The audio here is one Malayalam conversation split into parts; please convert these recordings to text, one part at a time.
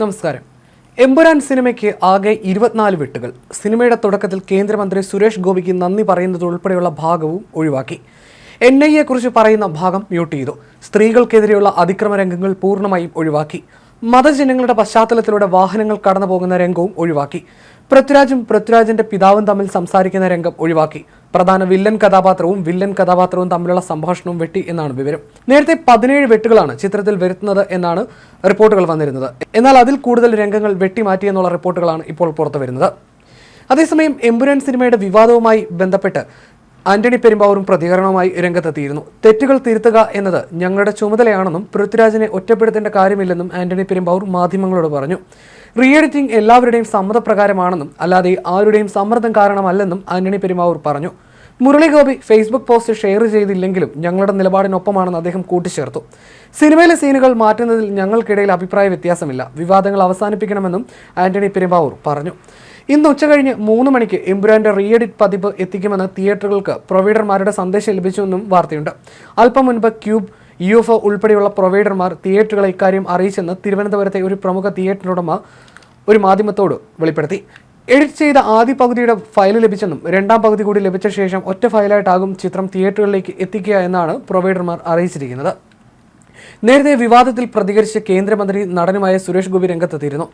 നമസ്കാരം. എമ്പുരാൻ സിനിമയ്ക്ക് ആകെ ഇരുപത്തിനാല് വെട്ടുകൾ. സിനിമയുടെ തുടക്കത്തിൽ കേന്ദ്രമന്ത്രി സുരേഷ് ഗോപിക്ക് നന്ദി പറയുന്നത് ഉൾപ്പെടെയുള്ള ഭാഗവും ഒഴിവാക്കി. എൻ ഐ എ കുറിച്ച് പറയുന്ന ഭാഗം മ്യൂട്ട് ചെയ്തു. സ്ത്രീകൾക്കെതിരെയുള്ള അതിക്രമ രംഗങ്ങൾ പൂർണമായും ഒഴിവാക്കി. മതജനങ്ങളുടെ പശ്ചാത്തലത്തിലൂടെ വാഹനങ്ങൾ കടന്നു പോകുന്ന രംഗവും ഒഴിവാക്കി. പൃഥ്വിരാജും പൃഥ്വിരാജിന്റെ പിതാവും തമ്മിൽ സംസാരിക്കുന്ന രംഗം ഒഴിവാക്കി. പ്രധാന വില്ലൻ കഥാപാത്രവും വില്ലൻ കഥാപാത്രവും തമ്മിലുള്ള സംഭാഷണവും വെട്ടി എന്നാണ് വിവരം. നേരത്തെ പതിനേഴ് വെട്ടുകളാണ് ചിത്രത്തിൽ വരുത്തുന്നത് എന്നാണ് റിപ്പോർട്ടുകൾ വന്നിരുന്നത്. എന്നാൽ അതിൽ കൂടുതൽ രംഗങ്ങൾ വെട്ടിമാറ്റി എന്നുള്ള റിപ്പോർട്ടുകളാണ് ഇപ്പോൾ പുറത്തു വരുന്നത് അതേസമയം എമ്പുരാൻ സിനിമയുടെ വിവാദവുമായി ബന്ധപ്പെട്ട് ആന്റണി പെരുമ്പാവൂരും പ്രതികരണവുമായി രംഗത്തെത്തിയിരുന്നു. തെറ്റുകൾ തിരുത്തുക എന്നത് ഞങ്ങളുടെ ചുമതലയാണെന്നും പൃഥ്വിരാജിനെ ഒറ്റപ്പെടുത്തേണ്ട കാര്യമില്ലെന്നും ആന്റണി പെരുമ്പാവൂർ മാധ്യമങ്ങളോട് പറഞ്ഞു. റീ എഡിറ്റിംഗ് എല്ലാവരുടെയും സമ്മതപ്രകാരമാണെന്നും അല്ലാതെ ആരുടെയും സമ്മർദ്ദം കാരണമല്ലെന്നും ആന്റണി പെരുമ്പാവൂർ പറഞ്ഞു. Murali Gopy Facebook post share ചെയ്തില്ലെങ്കിലും ഞങ്ങളുടെ നിലപാടിനൊപ്പമാണെന്ന് അദ്ദേഹം കൂട്ടിച്ചേർത്തു. സിനിമയിലെ സീനുകൾ മാറ്റുന്നതിൽ ഞങ്ങൾക്കിടയിൽ അഭിപ്രായ വ്യത്യാസമില്ല. വിവാദങ്ങൾ അവസാനിപ്പിക്കണമെന്നും ആന്റണി പെരുമ്പാവൂർ പറഞ്ഞു. ഇന്ന് ഉച്ചകഴിഞ്ഞ് മൂന്ന് മണിക്ക് എമ്പുരാന്റെ റീഎഡിറ്റ് പതിപ്പ് എത്തിക്കുമെന്ന് തിയേറ്ററുകൾക്ക് പ്രൊവൈഡർമാരുടെ സന്ദേശം ലഭിച്ചുവെന്നും വാർത്തയുണ്ട്. അല്പം മുൻപ് ക്യൂബ് യു എഫ് ഉൾപ്പെടെയുള്ള പ്രൊവൈഡർമാർ തിയേറ്ററുകളെ ഇക്കാര്യം അറിയിച്ചെന്ന് തിരുവനന്തപുരത്തെ ഒരു പ്രമുഖ തിയേറ്ററുടമ ഒരു മാധ്യമത്തോട് വെളിപ്പെടുത്തി. എഡിറ്റ് ചെയ്ത ആദ്യ പകുതിയുടെ ഫയൽ ലഭിച്ചെന്നും രണ്ടാം പകുതി കൂടി ലഭിച്ച ശേഷം ഒറ്റ ഫയലായിട്ടാകും ചിത്രം തിയേറ്ററുകളിലേക്ക് എത്തിക്കുക എന്നാണ് പ്രൊവൈഡർമാർ അറിയിച്ചിരിക്കുന്നത്. നേരത്തെ വിവാദത്തിൽ പ്രതികരിച്ച കേന്ദ്രമന്ത്രി നടനുമായ സുരേഷ് ഗോപി രംഗത്തെത്തിയിരുന്നു.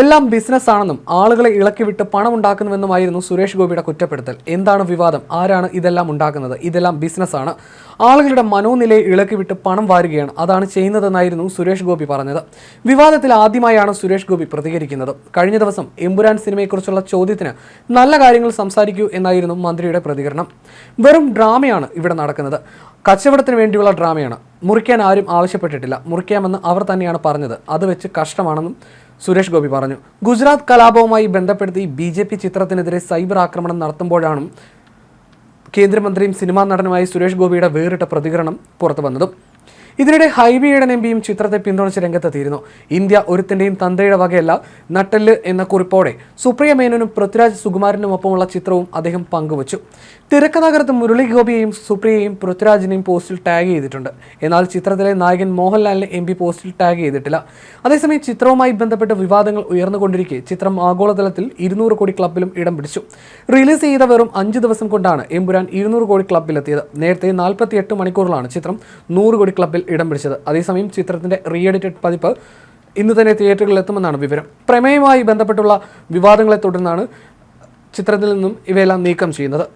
എല്ലാം ബിസിനസ് ആണെന്നും ആളുകളെ ഇളക്കിവിട്ട് പണം ഉണ്ടാക്കുന്നുവെന്നുമായിരുന്നു സുരേഷ് ഗോപിയുടെ കുറ്റപ്പെടുത്തൽ. എന്താണ് വിവാദം? ആരാണ് ഇതെല്ലാം ഉണ്ടാക്കുന്നത്? ഇതെല്ലാം ബിസിനസ് ആണ്. ആളുകളുടെ മനോനിലയെ ഇളക്കിവിട്ട് പണം വാരുകയാണ്. അതാണ് ചെയ്യുന്നതെന്നായിരുന്നു സുരേഷ് ഗോപി പറഞ്ഞത്. വിവാദത്തിൽ ആദ്യമായാണ് സുരേഷ് ഗോപി പ്രതികരിക്കുന്നത്. കഴിഞ്ഞ ദിവസം എമ്പുരാൻ സിനിമയെക്കുറിച്ചുള്ള ചോദ്യത്തിന് നല്ല കാര്യങ്ങൾ സംസാരിക്കൂ എന്നായിരുന്നു മന്ത്രിയുടെ പ്രതികരണം. വെറും ഡ്രാമയാണ് ഇവിടെ നടക്കുന്നത്. കച്ചവടത്തിന് വേണ്ടിയുള്ള ഡ്രാമയാണ്. മുറിക്കാൻ ആരും ആവശ്യപ്പെട്ടിട്ടില്ല. മുറിക്കാമെന്ന് അവർ തന്നെയാണ് പറഞ്ഞത്. അത് വെച്ച് കഷ്ടമാണെന്നും സുരേഷ് ഗോപി പറഞ്ഞു. ഗുജറാത്ത് കലാപവുമായി ബന്ധപ്പെടുത്തി ബി ജെ പി ചിത്രത്തിനെതിരെ സൈബർ ആക്രമണം നടത്തുമ്പോഴാണ് കേന്ദ്രമന്ത്രിയും സിനിമാ നടനുമായി സുരേഷ് ഗോപിയുടെ വേറിട്ട പ്രതികരണം പുറത്തു വന്നതും. ഇതിനിടെ ഹൈബിയുടെ പിയും ചിത്രത്തെ പിന്തുണച്ച് രംഗത്തെത്തിയിരുന്നു. ഇന്ത്യ ഒരുത്തിന്റെയും തന്തയുടെ വകയല്ല നട്ടെല്ല് എന്ന കുറിപ്പോടെ സുപ്രിയ മേനോനും പൃഥ്വിരാജ് സുകുമാരനുമൊപ്പമുള്ള ചിത്രവും അദ്ദേഹം പങ്കുവച്ചു. തിരക്കഥാകൃത്ത് മുരളി ഗോപിയെയും സുപ്രിയയെയും പൃഥ്വിരാജിനെയും പോസ്റ്റിൽ ടാഗ് ചെയ്തിട്ടുണ്ട്. എന്നാൽ ചിത്രത്തിലെ നായകൻ മോഹൻലാലിനെ എം പി പോസ്റ്റിൽ ടാഗ് ചെയ്തിട്ടില്ല. അതേസമയം ചിത്രവുമായി ബന്ധപ്പെട്ട് വിവാദങ്ങൾ ഉയർന്നുകൊണ്ടിരിക്കെ ചിത്രം ആഗോളതലത്തിൽ ഇരുന്നൂറ് കോടി ക്ലബിലും ഇടം പിടിച്ചു. റിലീസ് ചെയ്ത വെറും അഞ്ച് ദിവസം കൊണ്ടാണ് എമ്പുരാൻ ഇരുന്നൂറ് കോടി ക്ലബിലെത്തിയത്. നേരത്തെ നാൽപ്പത്തി എട്ട് മണിക്കൂറിലാണ് ചിത്രം നൂറ് കോടി ക്ലബിൽ ഇടം പിടിച്ചത്. അതേസമയം ചിത്രത്തിന്റെ റീ എഡിറ്റഡ് പതിപ്പ് ഇന്ന് തന്നെ തിയേറ്ററുകളിൽ എത്തുമെന്നാണ് വിവരം. പ്രമേയവുമായി ബന്ധപ്പെട്ടുള്ള വിവാദങ്ങളെ തുടർന്നാണ് ചിത്രത്തിൽ നിന്നും ഇവയെല്ലാം നീക്കം ചെയ്യുന്നത്.